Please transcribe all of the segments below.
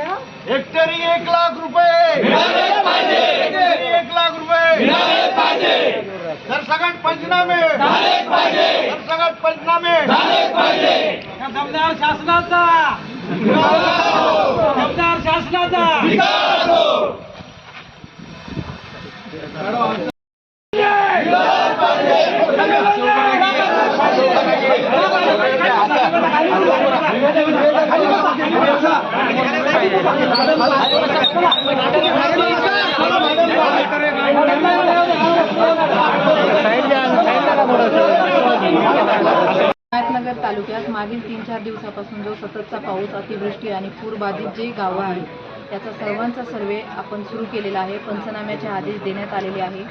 हेक्टरी एक लाख रुपये. हेक्टरी एक लाख रुपये. सरसकट पंचनामे. सरसकट पंचनामे. दमदार शासनाचा. दमदार शासनाचा. हिमायतनगर तालुक्यात मागील तीन चार दिवसापासून जो सततचा पाऊस अतिवृष्टी आणि पूरबाधित जे गावं आहेत त्याचा सर्वांचा सर्वे आपण सुरू केलेला आहे. पंचनाम्याचे आदेश देण्यात आलेले आहे.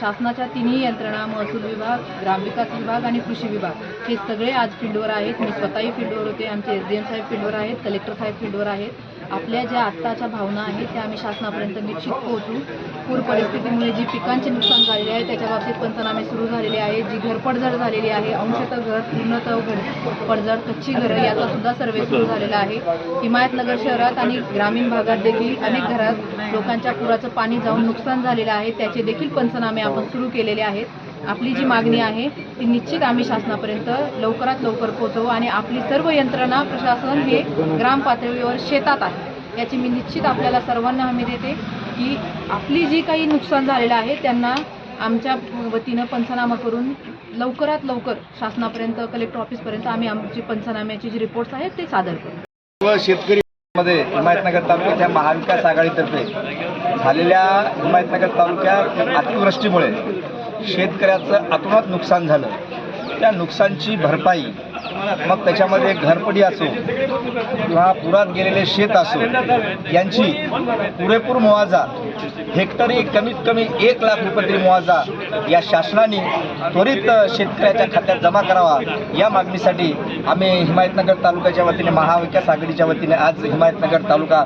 शासनाच्या तिन्ही यंत्रणा महसूल विभाग ग्रामविकास विभाग आणि कृषी विभाग हे सगळे आज फील्डवर आहेत. मी स्वतःही फील्डवर होते. आमचे एस डी एम साहेब फील्डवर आहेत. कलेक्टर साहेब फील्डवर आहेत. आपल्या ज्या आत्ताच्या भावना आहेत त्या आम्ही शासनापर्यंत निश्चित पोहोचू. पूर परिस्थितीमुळे जी पिकांचे नुकसान झालेले आहे त्याच्या बाबतीत पंचनामे सुरू झालेले आहे. जी घरपडझड झालेली आहे अंशतः घर पूर्णतः घर पडझड कच्ची घरं याचा सुद्धा सर्वे सुरू झालेला आहे. हिमायतनगर शहरात आणि ग्रामीण भागात देखील अनेक घरात लोकांच्या पुराचं पाणी जाऊन नुकसान झालेलं आहे. त्याचे देखील पंचनामे आपण सुरू केलेले आहेत. आपली जी मागणी आहे ती निश्चित आम्ही शासनापर्यंत लवकरात लवकर पोहोचवू आणि आपली सर्व यंत्रणा प्रशासन हे ग्राम पातळीवर शेतात आहे. याची मी निश्चित आपल्याला सर्वांना हमी देते की आपली जी काही नुकसान झालेलं आहे त्यांना आमच्या वतीनं पंचनामा करून लवकरात लवकर शासनापर्यंत कलेक्टर ऑफिसपर्यंत आम्ही आमची पंचनाम्याचे जे रिपोर्ट्स आहेत ते सादर करू. शेतकरी मध्ये हिमायतनगर तालुक्याच्या महाविकास आघाडीतर्फे झालेल्या हिमायतनगर तालुक्यात अतिवृष्टीमुळे शेतकऱ्याचं अतोनात नुकसान झालं. त्या नुकसानची भरपाई मग त्याच्यामध्ये घरपडी असो किंवा पुरात गेलेले शेत असो यांची पुरेपूर मुवाजा हेक्टरी कमीत कमी एक लाख रुपये तरी मुआवजा या शासनाने त्वरित शेतकऱ्याच्या खात्यात जमा करावा या मागणीसाठी आम्ही हिमायतनगर तालुक्याच्या वतीने महाविकास आघाडीच्या वतीने आज हिमायतनगर तालुका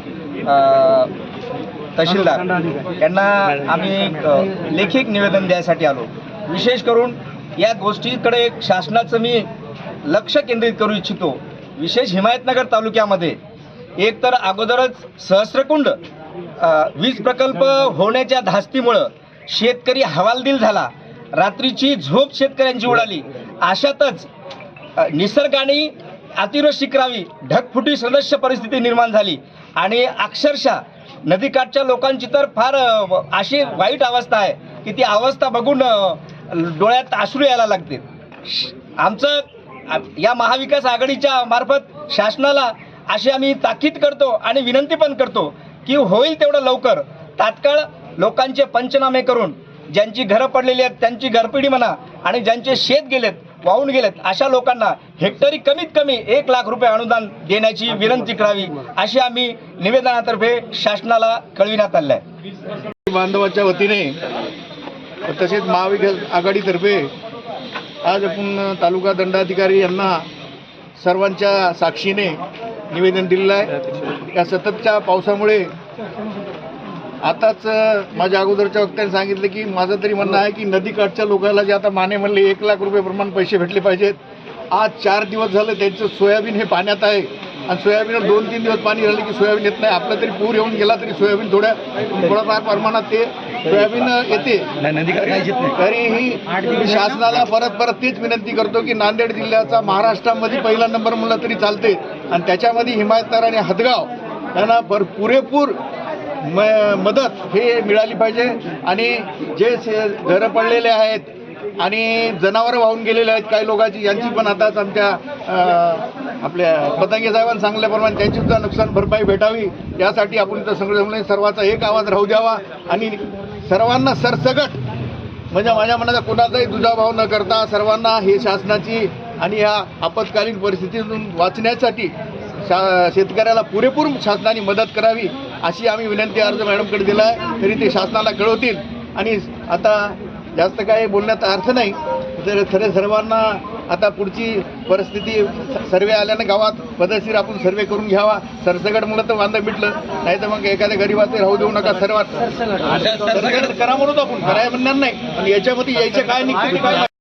तहसीलदार यांना आम्ही अ, लेखी निवेदन द्यायसाठी आलो. विशेष करून या गोष्टीकडे शासनाचं मी लक्ष केंद्रित करू इच्छितो. विशेष हिमायतनगर तालुक्यामध्ये एक तर अगोदरच सहस्रकुंड वीज प्रकल्प होण्याच्या धास्तीमुळं शेतकरी हवालदिल झाला. रात्रीची झोप शेतकऱ्यांची उडाली. अशातच निसर्गाने अतिवृष्टी करावी ढगफुटी सदस्य परिस्थिती निर्माण झाली. आणि अक्षरशः नदीकाठच्या लोकांची तर फार अशी वाईट अवस्था आहे की ती अवस्था बघून डोळ्यात आश्रू यायला लागते श- आमचं या महाविकास आघाडीच्या मार्फत शासनाला अशी आम्ही ताकीद करतो आणि विनंती पण करतो की होईल तेवढं लवकर. तात्काळ लोकांचे पंचनामे करून ज्यांची घरं पडलेली आहेत त्यांची घरपिढी म्हणा आणि ज्यांचे शेत गेलेत वाहून गेलेत अशा लोकांना हेक्टरी कमीत कमी एक लाख रुपये अनुदान देण्याची विनंती करावी अशी आम्ही निवेदनातर्फे शासनाला कळविण्यात आलं आहे. बांधवाच्या वतीने तसेच महाविकास आघाडीतर्फे आज आपण तालुका दंडाधिकारी यांना सर्वांच्या साक्षीने निवेदन दिलेलं आहे. या सततच्या पावसामुळे आताच माझ्या अगोदरच्या वक्त्याने सांगितलं की माझं तरी म्हणणं आहे की नदीकाठच्या लोकांना जे आता माने म्हणले एक लाख रुपये प्रमाण पैसे भेटले पाहिजेत. आज चार दिवस झालं त्यांचं सोयाबीन हे पाण्यात आहे. आणि सोयाबीनवर दोन तीन दिवस पाणी राहिलं की सोयाबीन येत नाही. आपला तरी पूर येऊन गेला तरी सोयाबीन थोड्या थोड्याफार प्रमाणात ते सोयाबीन येते. तरीही शासनाला परत परत तीच विनंती करतो की नांदेड जिल्ह्याचा महाराष्ट्रामध्ये पहिला नंबर म्हणलं तरी चालते. आणि त्याच्यामध्ये हिमायतनगर आणि हदगाव त्यांना भर पुरेपूर म मदत हे मिळाली पाहिजे. आणि जे घरं पडलेले आहेत आणि जनावरं वाहून गेलेले आहेत काही लोकांची यांची पण आताच आमच्या आपल्या पतंगे साहेबांनी सांगल्याप्रमाणे त्यांची सुद्धा नुकसान भरपाई भेटावी. यासाठी आपण इथं सगळे सर्वांचा एक आवाज राहू द्यावा. आणि सर्वांना सरसगट म्हणजे माझ्या मनाचा कोणाचाही दुजाभाव न करता सर्वांना हे शासनाची आणि ह्या आपत्कालीन परिस्थितीतून वाचण्यासाठी शा शेतकऱ्याला पुरेपूर शासनाने मदत करावी अशी आम्ही विनंती अर्ज मॅडमकडे दिला आहे तरी ते शासनाला कळवतील. आणि आता जास्त काही बोलण्याचा अर्थ नाही. तर खरे सर्वांना आता पुढची परिस्थिती सर्वे आल्यानं गावात पदशीर आपण सर्वे करून घ्यावा. सरसगट म्हणलं तर वांदा मिटलं. नाही तर मग एखाद्या गरीबाचे राहू देऊ नका सर्वात. सरसगट करा म्हणून आपण. कराय म्हणणार नाही. पण याच्यामध्ये यायचं काय निघते काय